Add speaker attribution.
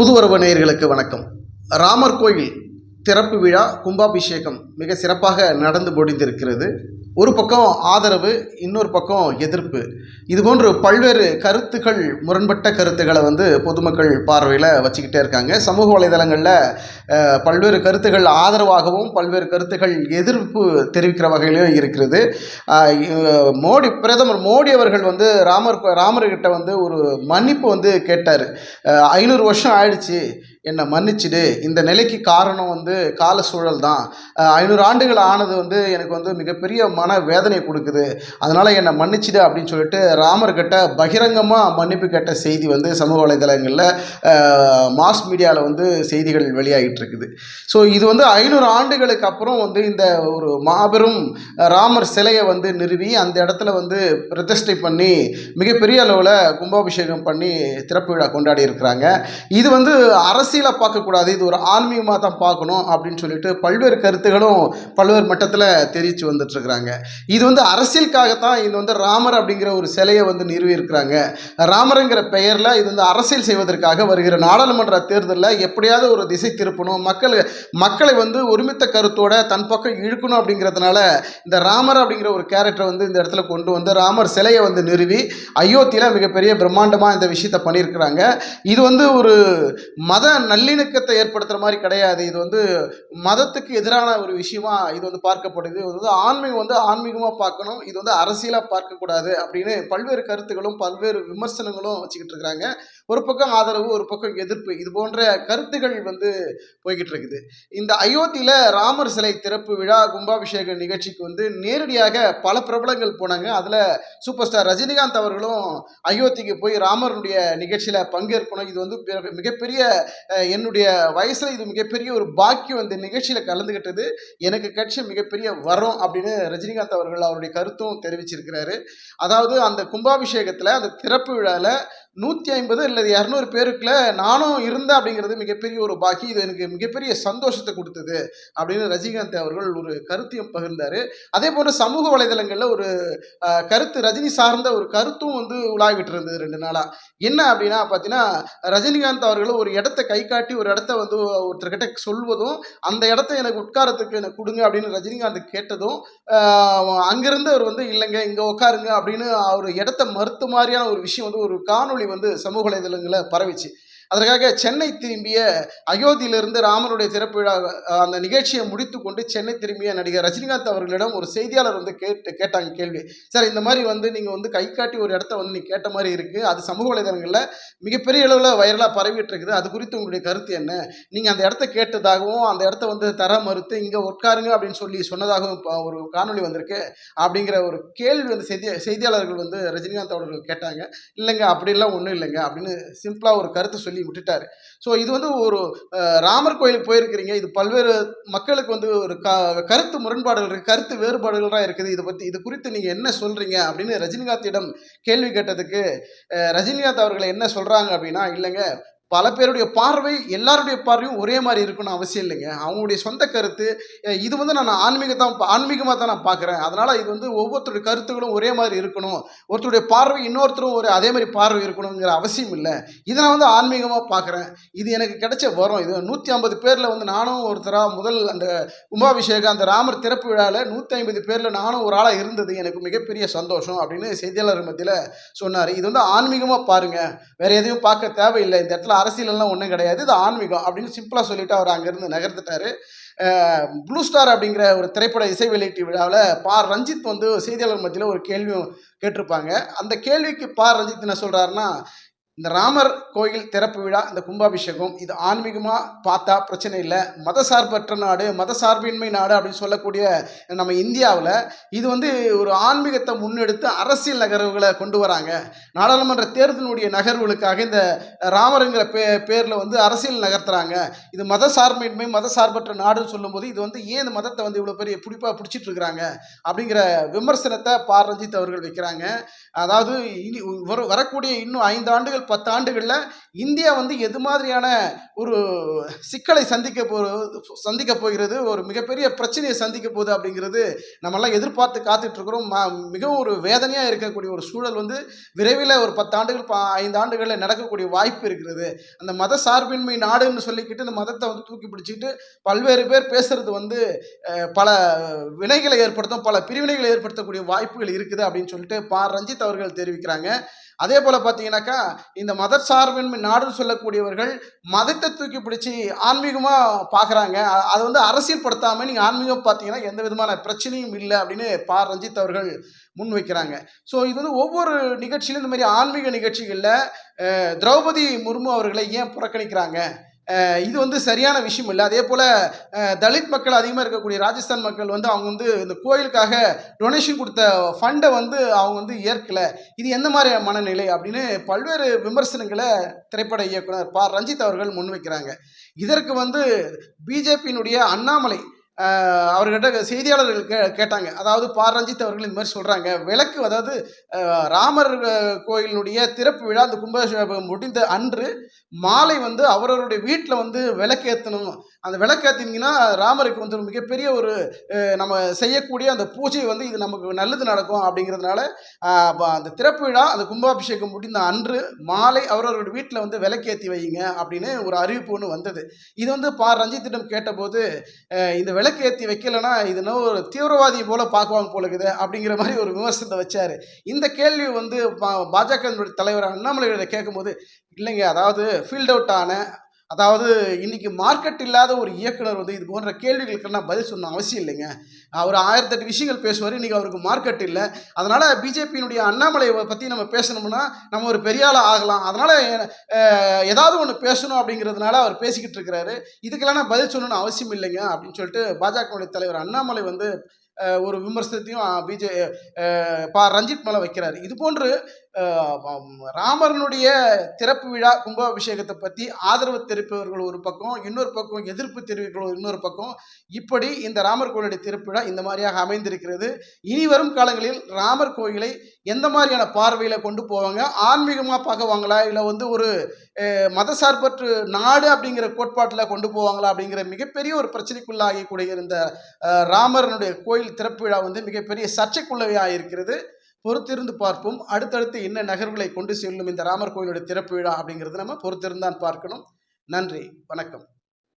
Speaker 1: புதுவரவு நேயர்களுக்கு வணக்கம். ராமர் கோயில் திறப்பு விழா கும்பாபிஷேகம் மிக சிறப்பாக நடந்து முடிந்திருக்கிறது. ஒரு பக்கம் ஆதரவு இன்னொரு பக்கம் எதிர்ப்பு. இதுபோன்று பல்வேறு கருத்துக்கள் முரண்பட்ட கருத்துக்களை வந்து பொதுமக்கள் பார்வையில் வச்சுக்கிட்டே இருக்காங்க. சமூக வலைதளங்களில் பல்வேறு கருத்துக்கள் ஆதரவாகவும் பல்வேறு கருத்துக்கள் எதிர்ப்பு தெரிவிக்கிற வகையிலும் இருக்கிறது. மோடி பிரதமர் மோடி அவர்கள் வந்து ராமர் ராமர்கிட்ட வந்து ஒரு மன்னிப்பு வந்து கேட்டார். ஐநூறு வருஷம் ஆயிடுச்சு. என்னை மன்னிச்சிடு. இந்த நிலைக்கு காரணம் வந்து கால சூழல் தான் ஐநூறு ஆண்டுகள் ஆனது வந்து எனக்கு வந்து மிகப்பெரிய மன வேதனை கொடுக்குது. அதனால் என்னை மன்னிச்சிடு அப்படின்னு சொல்லிட்டு ராமர்கிட்ட பகிரங்கமாக மன்னிப்பு கேட்ட செய்தி வந்து சமூக வலைதளங்களில் மாஸ் மீடியாவில் வந்து செய்திகள் வெளியாகிட்டு இருக்குது. ஸோ இது வந்து ஐநூறு ஆண்டுகளுக்கு அப்புறம் வந்து இந்த ஒரு மாபெரும் ராமர் சிலையை வந்து நிறுவி அந்த இடத்துல வந்து பிரதிஷ்டை பண்ணி மிகப்பெரிய அளவில் கும்பாபிஷேகம் பண்ணி திறப்பு விழா கொண்டாடி இருக்கிறாங்க. இது வந்து அரசியலை பார்க்கக்கூடாது. இது ஒரு ஆன்மீகமாக தான் பார்க்கணும் அப்படின்னு சொல்லிட்டு பல்வேறு கருத்துகளும் பல்வேறு மட்டத்தில் தெரிவித்து வந்துட்டுருக்குறாங்க இது வந்து அரசியலுக்காகத்தான் இது வந்து ராமர் அப்படிங்கிற ஒரு சிலையை வந்து நிறுவி இருக்கிறாங்க ராமருங்கிற பெயரில் இது வந்து அரசியல் செய்வதற்காக வருகிற நாடாளுமன்ற தேர்தலில் எப்படியாவது ஒரு திசை திருப்பணும். மக்கள் மக்களை வந்து ஒருமித்த கருத்தோட தன் பக்கம் இழுக்கணும் அப்படிங்கிறதுனால இந்த ராமர் அப்படிங்கிற ஒரு கேரக்டரை வந்து இந்த இடத்துல கொண்டு வந்து ராமர் சிலையை வந்து நிறுவி அயோத்தியில் மிகப்பெரிய பிரம்மாண்டமாக இந்த விஷயத்தை பண்ணியிருக்கிறாங்க. இது வந்து ஒரு மத நல்லிணக்கத்தை ஏற்படுத்துகிற மாதிரி கிடையாது. இது வந்து மதத்துக்கு எதிரான ஒரு விஷயமா இது வந்து பார்க்கப்படுது. இது வந்து ஆன்மீகம் வந்து ஆன்மீகமாக பார்க்கணும் இது வந்து அரசியலாக பார்க்கக்கூடாது அப்படின்னு பல்வேறு கருத்துகளும் பல்வேறு விமர்சனங்களும் வச்சுக்கிட்டு இருக்கிறாங்க ஒரு பக்கம் ஆதரவு ஒரு பக்கம் எதிர்ப்பு இது போன்ற கருத்துகள் வந்து போய்கிட்டு இருக்குது. இந்த அயோத்தியில் ராமர் சிலை திறப்பு விழா கும்பாபிஷேக நிகழ்ச்சிக்கு வந்து நேரடியாக பல பிரபலங்கள் போனாங்க. அதில் சூப்பர் ஸ்டார் ரஜினிகாந்த் அவர்களும் அயோத்திக்கு போய் ராமருடைய நிகழ்ச்சியில் பங்கேற்கணும். இது வந்து மிகப்பெரிய என்னுடைய வயசில் இது மிகப்பெரிய ஒரு பாக்கியம். இந்த நிகழ்ச்சியில் கலந்துக்கிட்டது எனக்கு கட்சி மிகப்பெரிய வரம் அப்படின்னு ரஜினி ரஜினிகாந்த் அவர்கள் அவருடைய கருத்தும் தெரிவிச்சிருக்கிறாரு. அதாவது அந்த கும்பாபிஷேகத்தில் அந்த திறப்பு விழாவில் நூற்றி ஐம்பது அல்லது இரநூறு பேருக்குள்ள நானும் இருந்தேன் அப்படிங்கிறது மிகப்பெரிய ஒரு பாக்கி. இது எனக்கு மிகப்பெரிய சந்தோஷத்தை கொடுத்தது அப்படின்னு ரஜினிகாந்த் அவர்கள் ஒரு கருத்தையும் பகிர்ந்தார். அதே போன்று சமூக வலைதளங்களில் ஒரு கருத்து ரஜினி சார்ந்த ஒரு கருத்தும் வந்து உலாவிட்டு இருந்தது ரெண்டு நாளாக என்ன அப்படின்னா பார்த்தீங்கன்னா ரஜினிகாந்த் அவர்கள் ஒரு இடத்த கை காட்டி ஒரு இடத்த வந்து ஒருத்தர்கிட்ட சொல்வதும் அந்த இடத்த எனக்கு உட்காரத்துக்கு எனக்கு கொடுங்க அப்படின்னு ரஜினிகாந்த் கேட்டதும் அங்கிருந்து அவர் வந்து இல்லைங்க இங்கே உட்காருங்க அப்படின்னு அவர் இடத்த மறுத்து மாதிரியான ஒரு விஷயம் வந்து ஒரு வந்து சமூக வலைதளங்களில் பரவிச்சு. அதற்காக சென்னை திரும்பிய அயோத்தியிலிருந்து ராமனுடைய திறப்பு விழா அந்த நிகழ்ச்சியை முடித்து கொண்டு சென்னை திரும்பிய நடிகர் ரஜினிகாந்த் அவர்களிடம் ஒரு செய்தியாளர் வந்து கேட்டு கேட்டாங்க கேள்வி. சார் இந்த மாதிரி வந்து நீங்கள் வந்து கை காட்டி ஒரு இடத்த வந்து நீ கேட்ட மாதிரி இருக்குது அது சமூக வலைதளங்களில் மிகப்பெரிய அளவில் வைரலாக பரவிட்டு இருக்குது அது குறித்து உங்களுடைய கருத்து என்ன? நீங்கள் அந்த இடத்த கேட்டதாகவும் அந்த இடத்த வந்து தர மறுத்து இங்கே உட்காருங்க அப்படின்னு சொல்லி சொன்னதாகவும் இப்போ ஒரு காணொளி வந்திருக்கு. அப்படிங்கிற ஒரு கேள்வி வந்து செய்தி செய்தியாளர்கள் வந்து ரஜினிகாந்த் அவர்கள் கேட்டாங்க. இல்லைங்க அப்படிலாம் ஒன்றும் இல்லைங்க அப்படின்னு சிம்பிளாக ஒரு கருத்து சொல்லி விட்டுட்டாரு. ஸோ இது வந்து ஒரு ராமர் கோயிலுக்கு போயிருக்கிறீங்க. இது பல்வேறு மக்களுக்கு வந்து ஒரு க கருத்து முரண்பாடுகள் இருக்குது கருத்து வேறுபாடுகள்லாம் இருக்குது. இதை பற்றி இது குறித்து நீங்கள் என்ன சொல்கிறீங்க அப்படின்னு ரஜினிகாந்திடம் கேள்வி கேட்டதுக்கு ரஜினிகாந்த் அவர்கள் என்ன சொல்கிறாங்க அப்படின்னா இல்லைங்க பல பேருடைய பார்வை எல்லாருடைய பார்வையும் ஒரே மாதிரி இருக்கணும் அவசியம் இல்லைங்க. அவங்களுடைய சொந்த கருத்து இது வந்து நான் ஆன்மீகத்தான் ஆன்மீகமாக தான் நான் பார்க்குறேன். அதனால் இது வந்து ஒவ்வொருத்தருடைய கருத்துக்களும் ஒரே மாதிரி இருக்கணும். ஒருத்தருடைய பார்வை இன்னொருத்தரும் ஒரு அதே மாதிரி பார்வை இருக்கணுங்கிற அவசியம் இல்லை. இதை நான் வந்து ஆன்மீகமாக பார்க்குறேன். இது எனக்கு கிடைச்ச வரம். இது நூற்றி ஐம்பது பேரில் வந்து நானும் ஒருத்தராக முதல் அந்த கும்பாபிஷேகம் அந்த ராமர் திறப்பு விழாவில் நூற்றி ஐம்பது பேரில் நானும் ஒரு ஆளாக இருந்தது. எனக்கு மிகப்பெரிய சந்தோஷம் அப்படின்னு செய்தியாளர் மத்தியில் சொன்னார். இது வந்து ஆன்மீகமாக பாருங்கள் வேறு எதையும் பார்க்க தேவையில்லை. இந்த இடத்துல அரசியலெல்லாம் ஒன்றும் கிடையாது. இது ஆன்மீகம் அப்படின்னு சிம்பிளாக சொல்லிட்டு அவர் அங்கேருந்து நகர்ந்துட்டார். ப்ளூ ஸ்டார் அப்படிங்கிற ஒரு திரைப்பட இசை வெளியீட்டு விழாவில் பா. ரஞ்சித் வந்து செய்தியாளர் மத்தியில் ஒரு கேள்வியும் கேட்டிருப்பாங்க. அந்த கேள்விக்கு பா. ரஞ்சித் என்ன சொல்கிறாருன்னா இந்த ராமர் கோயில் திறப்பு விழா இந்த கும்பாபிஷேகம் இது ஆன்மீகமாக பார்த்தா பிரச்சனை இல்லை. மதசார்பற்ற நாடு மதசார்பின்மை நாடு அப்படின்னு சொல்லக்கூடிய நம்ம இந்தியாவில் இது வந்து ஒரு ஆன்மீகத்தை முன்னெடுத்து அரசியல் நகர்வுகளை கொண்டு வராங்க. நாடாளுமன்ற தேர்தலுடைய நகர்வுகளுக்காக இந்த ராமருங்கிற பே பேரில் வந்து அரசியல் நகர்த்துறாங்க. இது மத சார்பின்மை மத சார்பற்ற நாடுன்னு சொல்லும்போது இது வந்து ஏன் இந்த மதத்தை வந்து இவ்வளோ பெரிய பிடிப்பாக பிடிச்சிட்டு இருக்கிறாங்க அப்படிங்கிற விமர்சனத்தை பா ரஞ்சித் அவர்கள் வைக்கிறாங்க. அதாவது இனி வர வரக்கூடிய இன்னும் ஐந்து ஆண்டுகள் பத்து ஆண்டுகளில் இந்தியா வந்து எது மாதிரியான ஒரு சிக்கலை சந்திக்க போ சந்திக்க போகிறது ஒரு மிகப்பெரிய பிரச்சனையை சந்திக்க போகுது அப்படிங்கிறது நம்மெல்லாம் எதிர்பார்த்து காத்துட்ருக்குறோம் ம- மிகவும் ஒரு வேதனையாக இருக்கக்கூடிய ஒரு சூழல் வந்து விரைவில் ஒரு பத்து ஆண்டுகள் ஐந்து ஆண்டுகளில் நடக்கக்கூடிய வாய்ப்பு இருக்கிறது. அந்த மத சார்பின்மை நாடுன்னு சொல்லிக்கிட்டு இந்த மதத்தை வந்து தூக்கி பிடிச்சிக்கிட்டு பல்வேறு பேர் பேசுறது வந்து பல வினைகளை ஏற்படுத்தும் பல பிரிவினைகளை ஏற்படுத்தக்கூடிய வாய்ப்புகள் இருக்குது அப்படின்னு சொல்லிட்டு பா ரஞ்சித் அவர்கள் தெரிவிக்கிறாங்க. அதே போல் பார்த்தீங்கன்னாக்கா இந்த மத சார்பின்மை நாடுன்னு சொல்லக்கூடியவர்கள் மதத்தை தூக்கி பிடிச்சி ஆன்மீகமாக பார்க்குறாங்க. அதை வந்து அரசியல்படுத்தாமல் நீங்கள் ஆன்மீகம் பார்த்தீங்கன்னா எந்த விதமான பிரச்சனையும் இல்லை அப்படின்னு பா. ரஞ்சித் அவர்கள் முன்வைக்கிறாங்க ஸோ இது வந்து ஒவ்வொரு நிகழ்ச்சியிலும் இந்த மாதிரி ஆன்மீக நிகழ்ச்சிகளில் திரௌபதி முர்மு அவர்களை ஏன் புறக்கணிக்கிறாங்க? இது வந்து சரியான விஷயம் இல்லை. அதே போல் தலித் மக்கள் அதிகமாக இருக்கக்கூடிய ராஜஸ்தான் மக்கள் வந்து அவங்க வந்து இந்த கோயிலுக்காக டொனேஷன் கொடுத்த ஃபண்டை வந்து அவங்க வந்து ஏற்கலை. இது எந்த மாதிரி மனநிலை அப்படின்னு பல்வேறு விமர்சனங்களை திரைப்பட இயக்குனர் பா. ரஞ்சித் அவர்கள் முன்வைக்கிறாங்க. இதற்கு வந்து பிஜேபியினுடைய அண்ணாமலை அவர்கிட்ட செய்தியாளர்கள் கே கேட்டாங்க. அதாவது பா. ரஞ்சித் அவர்கள் இந்த மாதிரி சொல்கிறாங்க விளக்கு அதாவது ராமர் கோயிலினுடைய திறப்பு விழா அந்த கும்பாபிஷேகம் முடிந்த அன்று மாலை வந்து அவரவருடைய வீட்டில் வந்து விளக்கேற்றணும் அந்த விளக்கேற்றினீங்கன்னா ராமருக்கு வந்து மிகப்பெரிய ஒரு நம்ம செய்யக்கூடிய அந்த பூஜை வந்து இது நமக்கு நல்லது நடக்கும் அப்படிங்கிறதுனால ப- அந்த திறப்பு விழா அந்த கும்பாபிஷேகம் முடிந்த அன்று மாலை அவரவருடைய வீட்டில் வந்து விளக்கேற்றி வைங்க அப்படின்னு ஒரு அறிவிப்பு ஒன்று வந்தது. இது வந்து பா. ரஞ்சித்திடம் கேட்டபோது இந்த விளக்கு விளக்கு ஏற்றி வைக்கலைன்னா இது என்ன ஒரு தீவிரவாதி போல பார்க்குவாங்க போல இருக்குது அப்படிங்கிற மாதிரி ஒரு விமர்சனத்தை வச்சார். இந்த கேள்வி வந்து பாஜக தலைவர் அண்ணாமலையோட கேட்கும்போது இல்லைங்க அதாவது ஃபீல்ட் அவுட் ஆன அதாவது இன்னைக்கு மார்க்கெட் இல்லாத ஒரு இயக்குனர் வந்து இது போன்ற கேள்விகளுக்கெல்லாம் பதில் சொன்ன அவசியம் இல்லைங்க. அவர் ஆயிரத்தெட்டு விஷயங்கள் பேசுவார் இன்றைக்கி அவருக்கு மார்க்கெட் இல்லை. அதனால் பிஜேபியினுடைய அண்ணாமலையை பற்றி நம்ம பேசணும்னா நம்ம ஒரு பெரிய ஆகலாம். அதனால் ஏதாவது ஒன்று பேசணும் அப்படிங்கிறதுனால அவர் பேசிக்கிட்டு இருக்கிறாரு. இதுக்கெல்லாம் நான் பதில் சொல்லணும்னு அவசியம் இல்லைங்க அப்படின்னு சொல்லிட்டு பாஜகவுடைய தலைவர் அண்ணாமலை வந்து ஒரு விமர்சனத்தையும் பிஜே பா ரஞ்சித் மேலே வைக்கிறார். இது போன்று அஹ், ராமரனுடைய திறப்பு விழா கும்பாபிஷேகத்தை பற்றி ஆதரவு தெரிவிப்பவர்கள் ஒரு பக்கம் இன்னொரு பக்கம் எதிர்ப்பு தெரிவிக்கிறவர்கள் இன்னொரு பக்கம் இப்படி இந்த ராமர் கோயிலுடைய திறப்பு விழா இந்த மாதிரியாக அமைந்திருக்கிறது. இனி வரும் காலங்களில் ராமர் கோயிலை எந்த மாதிரியான பார்வையில் கொண்டு போவாங்க? ஆன்மீகமாக பார்க்குவாங்களா? இல்லை வந்து ஒரு மதசார்பற்று நாடு அப்படிங்கிற கோட்பாட்டில் கொண்டு போவாங்களா? அப்படிங்கிற மிகப்பெரிய ஒரு பிரச்சனைக்குள்ளாகக்கூடிய இந்த அஹ், ராமரனுடைய கோயில் திறப்பு விழா வந்து மிகப்பெரிய சர்ச்சைக்குள்ளவையாக இருக்கிறது. பொறுத்திருந்து பார்ப்போம். அடுத்தடுத்து என்ன நகர்வுகளை கொண்டு செல்லும் இந்த ராமர் கோயிலுடைய திறப்பு விழா அப்படிங்கிறது நம்ம பொறுத்திருந்தான் பார்க்கணும். நன்றி. வணக்கம்.